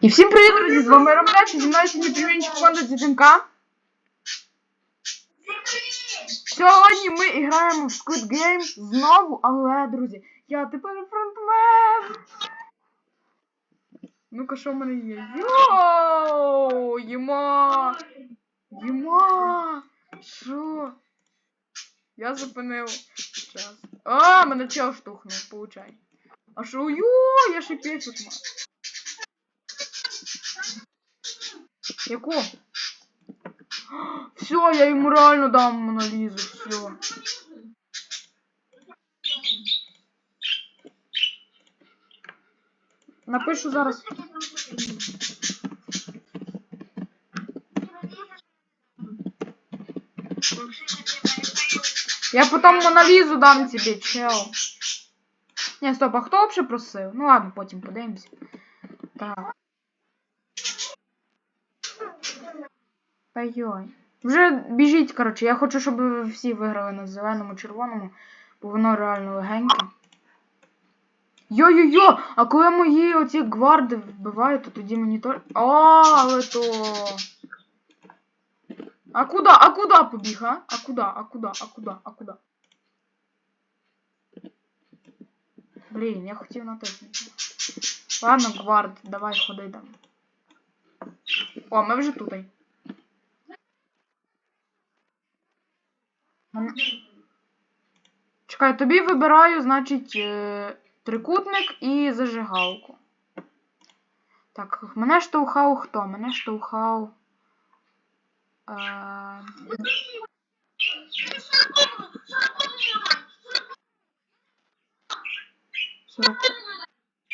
І всім привіт, друзі! З вами Романеч, зі мною сьогодні племінчик команда Діденка. Сьогодні ми граємо в Squid Game знову, але, друзі, я тепер фронтмен. Ну-ка, що в мене є? Йоу! Їма! Їма! Що? Я зупинив час. А, мене чел штухнув, получай. А що? Йо, я ще п'ять тут маю. Яку? Все, я йому реально дам Моналізу, все. Напишу зараз. Я потом Моналізу дам тебе, чел. Не, стоп, а хто вообще просив? Ну ладно, потім подивимось. Так. Та йой. Вже біжіть, коротше. Я хочу, щоб ви всі виграли на зеленому, червоному, бо воно реально легеньке. Йо-йо-йо! А коли мої оці гварди вбивають, то тоді мені то. А, але то. А куда? А куда побіг, а? А куда? А куда? А куда? А куда? Блін, я хотів натиснути. Ладно, гвард, давай ходи там. О, ми вже тут. Мене- Чекай, тобі вибираю, значить, е, трикутник і зажигалку. Так, мене штовхав хто? Мене штовхав. Е...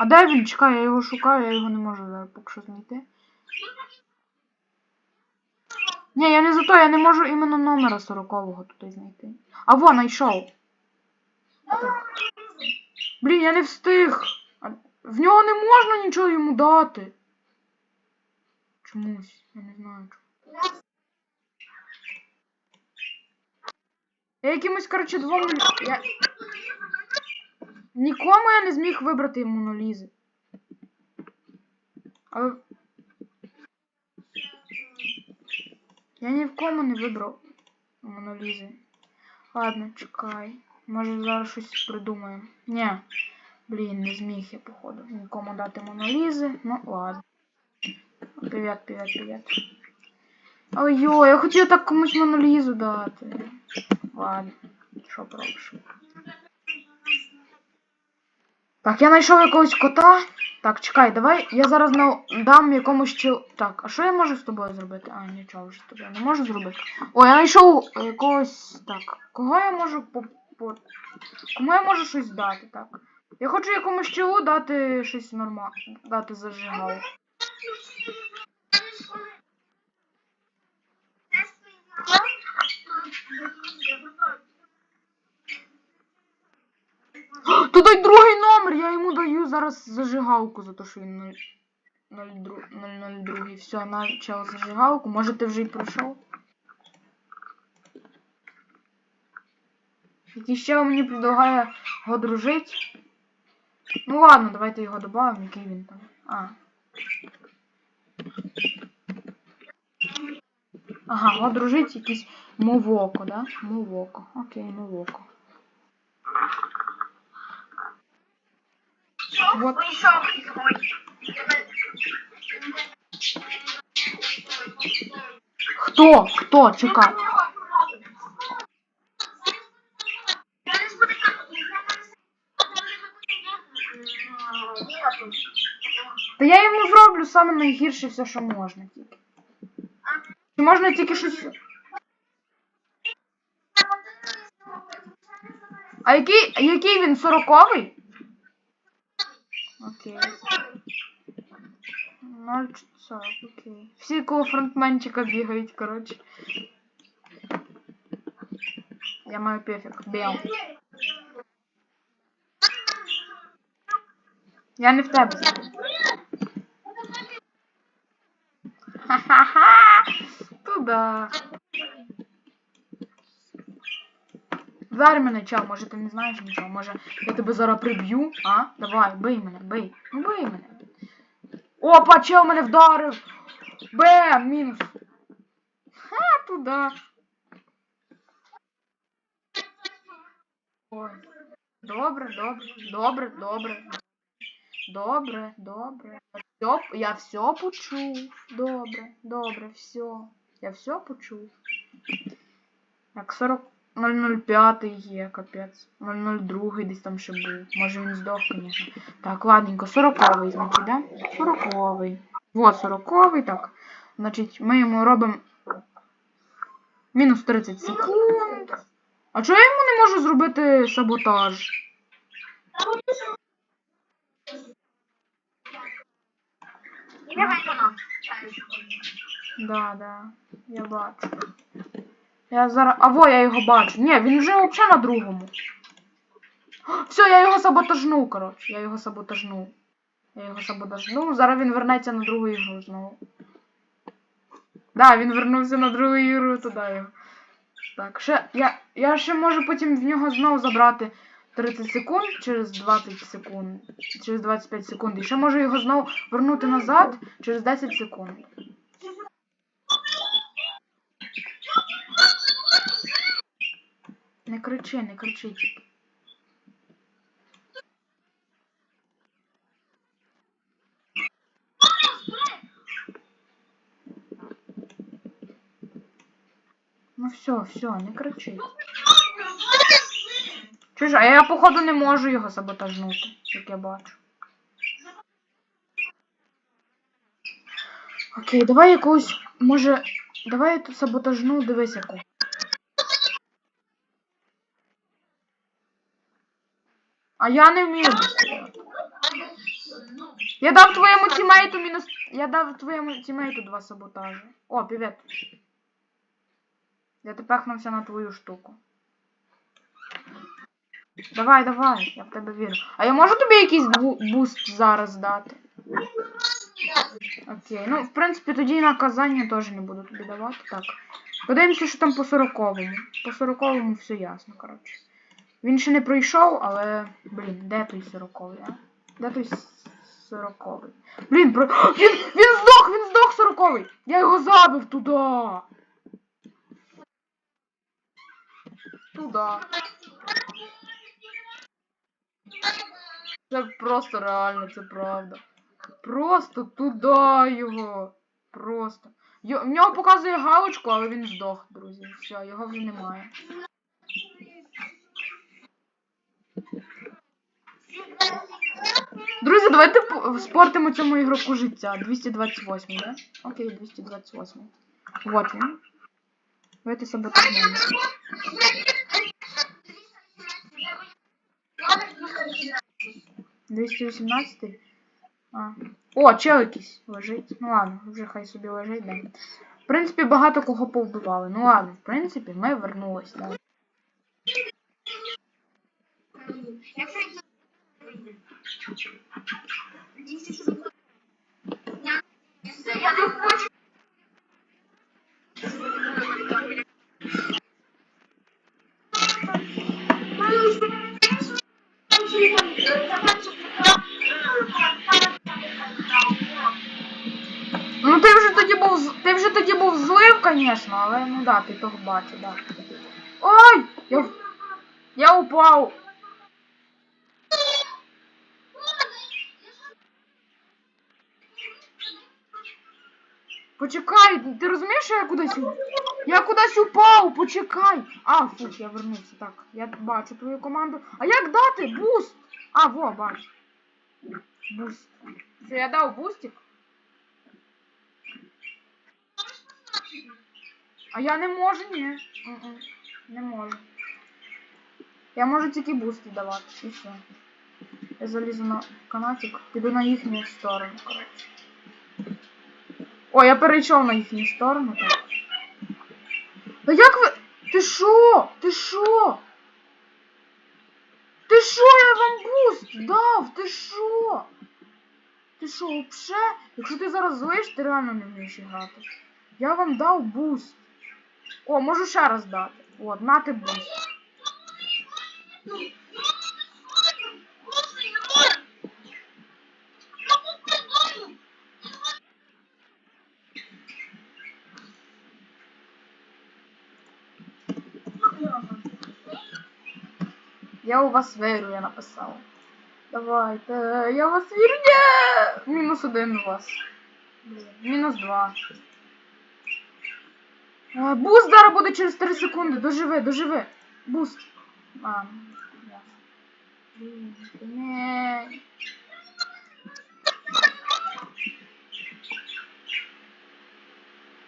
А де він? Чекай, я його шукаю, я його не можу зараз поки що знайти. Ні, я не за то, я не можу іменно номера 40-го тут знайти. А вон, знайшов. Блін, я не встиг. В нього не можна нічого йому дати. Чомусь, я не знаю чому. Я якимось, коротше, двом... Я... Нікому я не зміг вибрати монолізи. Але... Я ні в кому не вибрав монолізи. Ладно, чекай. Може зараз щось придумаємо. Ні. Блін, не зміг я, походу. Нікому дати монолізи. Ну, ладно. Привіт, привіт, привіт. Ой-ой, я хотів так комусь монолізу дати. Ладно, що пробуєш. Так, я знайшов якогось кота. Так, чекай, давай я зараз дам якомусь чил. Так, а що я можу з тобою зробити? А, нічого вже з тобою не можу зробити. О, я знайшов якогось. Так, кого я можу по. по... Кому я можу щось дати, так? Я хочу якомусь чилу дати щось нормальне. Дати зажигалку. Я йому даю зараз зажигалку за те, що він 002. Все, начал зажигалку. Може ти вже й пройшов? Якийсь ще мені предлагає його дружити. Ну ладно, давайте його додамо, який він там. А. Ага, його дружить якийсь Мовоко, да? Мовоко. Окей, Мовоко. Вот. Хто? Хто? Чекай. Та я йому зроблю саме найгірше все, що можна тільки. Чи можна тільки щось. А який, який він сороковий? Окей. 0,40, окей. Всі коло фронтменчика бігають, коротше. Я маю пефік. Бел. Я не в тебе. забув. Ха-ха-ха! Туда. Зараз мене чел, може ти не знаєш нічого, може я тебе зараз приб'ю, а? Давай, бий мене, бий. Ну бий мене. Опа, чел мене вдарив! Бем! Мінус! Ха, туди. Ой. Добре, добре, добре, добре. Добре, добре. Я все, я все почув. Добре, добре, все. Я все почув. Так, 40... 005 є, капець. 002 десь там ще був. Може він здох, звісно. Так, ладненько, 40-й, значить, да? 40-й. Вот 40-й, так. Значить, ми йому робимо мінус 30 секунд. А чого я йому не можу зробити саботаж? Да, да. Я бачу. Я зараз. А во, я його бачу. Ні, він вже взагалі на другому. Все, я його саботажну, коротше. Я його саботажну. Я його саботажну. Зараз він вернеться на другу ігру знову. Да, він вернувся на другу ігру туди його. Так, ще. Я, я ще можу потім в нього знову забрати 30 секунд через 20 секунд. Через 25 секунд. І ще можу його знову вернути назад через 10 секунд. Не кричи, не кричи. тільки. Ну все, все, не кричи. Чуєш, а я походу не можу його саботажнути, як я бачу. Окей, давай якусь, може, давай я тут саботажну, дивись яку. А я не вмію. Я дав твоєму тімейту мінус. Я дав твоєму тімейту два саботажі. О, привіт. Я тепехнувся на твою штуку. Давай, давай, я в тебе вірю. А я можу тобі якийсь бу- буст зараз дати? Окей, ну, в принципі, тоді наказання теж не буду тобі давати. Так. Подивимося, що там по сороковому. По сороковому все ясно, коротше. Він ще не пройшов, але. Блін, де той сороковий, а? Де той сороковий? Блін, про. Він, він здох! Він здох сороковий! Я його забив туди! Туда. Це просто реально, це правда. Просто туди його. Просто. В нього показує галочку, але він здох, друзі. Все, його вже немає. Друзі, давайте спортимо цьому ігроку життя. 228, да? Окей, 228. Вот він. Давайте саботажнемо. Двісті вісімнадцятий? О, чел якийсь лежить. Ну ладно, вже хай собі лежить, да. В принципі, багато кого повбивали. Ну ладно, в принципі, ми вернулись, да. Ну ти вже тоді був з- ти вже тоді був злив, звісно, але ну да, ти того бачив, да. Ой! Я, в- я упав! Почекай, ти розумієш, що я кудись Я кудись упав, почекай! А, фух, я вернувся. Так, я бачу твою команду. А як дати? Буст! А, во, бачу. Буст. Що я дав бустик? А я не можу, ні. Не можу. Я можу тільки бусти давати, і все. Я залізу на канатик, піду на їхню сторону, коротше. О, я перейшов на їхню сторону, так. Та як ви. Ти що? Ти що? Ти що, я вам буст дав? Ти що? Ти що, вообще? Якщо ти зараз злиш, ти реально не вмієш грати. Я вам дав буст. О, можу ще раз дати. От, нати буст. Я у вас вірю, я написала. Давайте, я у вас вірю. Ні! Мінус один у вас. Мінус два. А, Буст зараз буде через 3 секунди. Доживи, доживи. Буст. А, ні.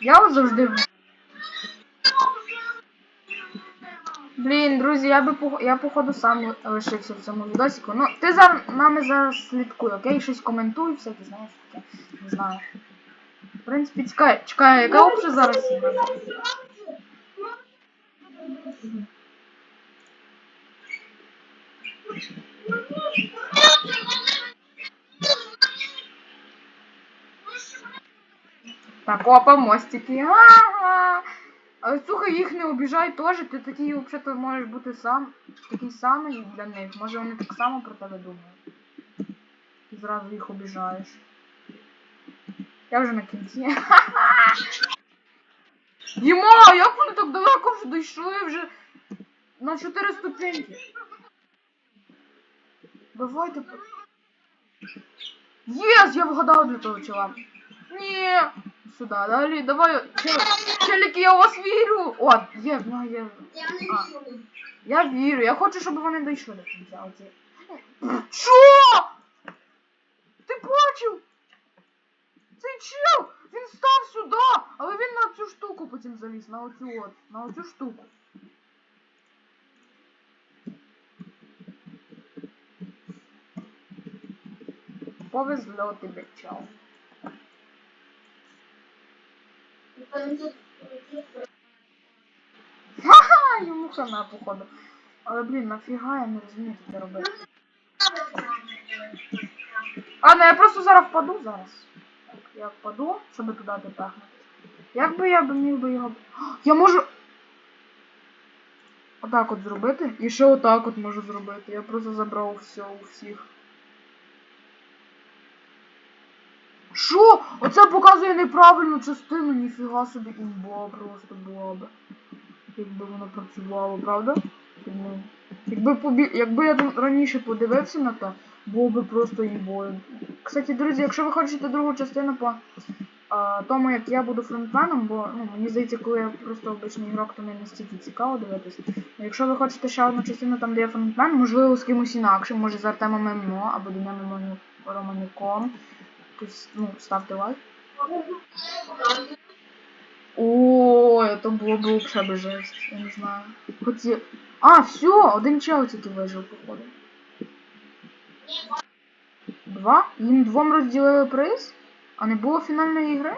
Я от завжди. Блін, друзі, я би пох- я походу сам лишився в цьому відосику. Ну, ти за нами зараз слідкуй, окей? Щось коментуй, всяке, знаєш, таке. Не знаю. В принципі, чекай, чекай, яка взагалі зараз? Так, опа, мостики. Ага. Але слухай, їх не обіжай теж, ти такий взагалі можеш бути сам, такий самий для них. Може вони так само про тебе думають. Ти зразу їх обіжаєш. Я вже на кінці. Єма, як вони так далеко вже дійшли вже на 4 ступеньки? Давайте. Єс, я вгадав для того чела. Ні. Сюди, далі, давай. Чел- Челіки, я у вас вірю. О, є, нього є. А, я вірю, я хочу, щоб вони дійшли до кінця. Оці. Що? Ти бачив? Цей чел, він став сюди, але він на цю штуку потім заліз, на оцю от, на оцю штуку. Повезло тобі, чел. Ха-ха, йому хана, походу. Але, блін, нафіга я не розумію, що це робити. Ладно, я просто зараз впаду зараз. Так, я впаду, щоб туди допехнути. Як би я б міг би його. А, Я можу. Отак от зробити. І ще отак от можу зробити. Я просто забрав все у всіх. Що? Оце показує неправильну частину, ніфіга собі імба просто була б. Якби воно працювало, правда? Якби, побі... Якби я там раніше подивився на то, було би просто імбою. Кстати, друзі, якщо ви хочете другу частину по а, тому, як я буду фронтменом, бо ну, мені здається, коли я просто обичний ігрок, то не настільки цікаво дивитись. Ну, Якщо ви хочете ще одну частину там, де я фронтмен, можливо, з кимось інакшим, може з Артемом ММО або Денем ММО Романюком. Тобто, ну, ставте лайк. О, это було б вообще би жесть, я не знаю. Хоті... А, все, один чел тільки вижив, походу. Два? Їм двом розділили приз? А не було фінальної ігри?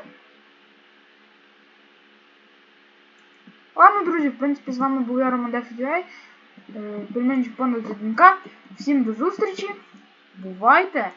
Ладно, друзі, в принципі, з вами був я Роман Дефідюей. Пельменчик понад Дінка. Всім до зустрічі. Бувайте!